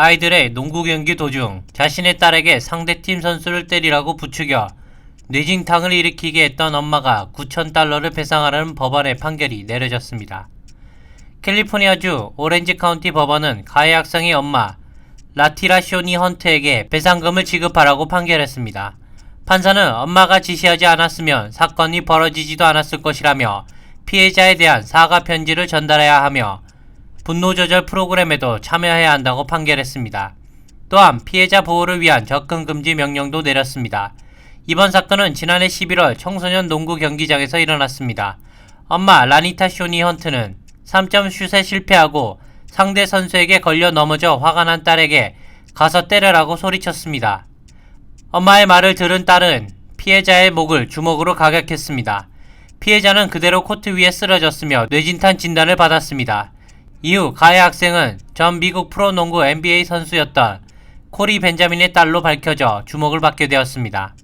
아이들의 농구 경기 도중 자신의 딸에게 상대팀 선수를 때리라고 부추겨 뇌진탕을 일으키게 했던 엄마가 9,000달러를 배상하라는 법원의 판결이 내려졌습니다. 캘리포니아주 오렌지 카운티 법원은 가해 학생의 엄마 라티라 쇼니 헌트에게 배상금을 지급하라고 판결했습니다. 판사는 엄마가 지시하지 않았으면 사건이 벌어지지도 않았을 것이라며 피해자에 대한 사과 편지를 전달해야 하며 분노 조절 프로그램에도 참여해야 한다고 판결했습니다. 또한 피해자 보호를 위한 접근 금지 명령도 내렸습니다. 이번 사건은 지난해 11월 청소년 농구 경기장에서 일어났습니다. 엄마 라니타 쇼니 헌트는 3점 슛에 실패하고 상대 선수에게 걸려 넘어져 화가 난 딸에게 가서 때려라고 소리쳤습니다. 엄마의 말을 들은 딸은 피해자의 목을 주먹으로 가격했습니다. 피해자는 그대로 코트 위에 쓰러졌으며 뇌진탄 진단을 받았습니다. 이후 가해 학생은 전 미국 프로농구 NBA 선수였던 코리 벤자민의 딸로 밝혀져 주목을 받게 되었습니다.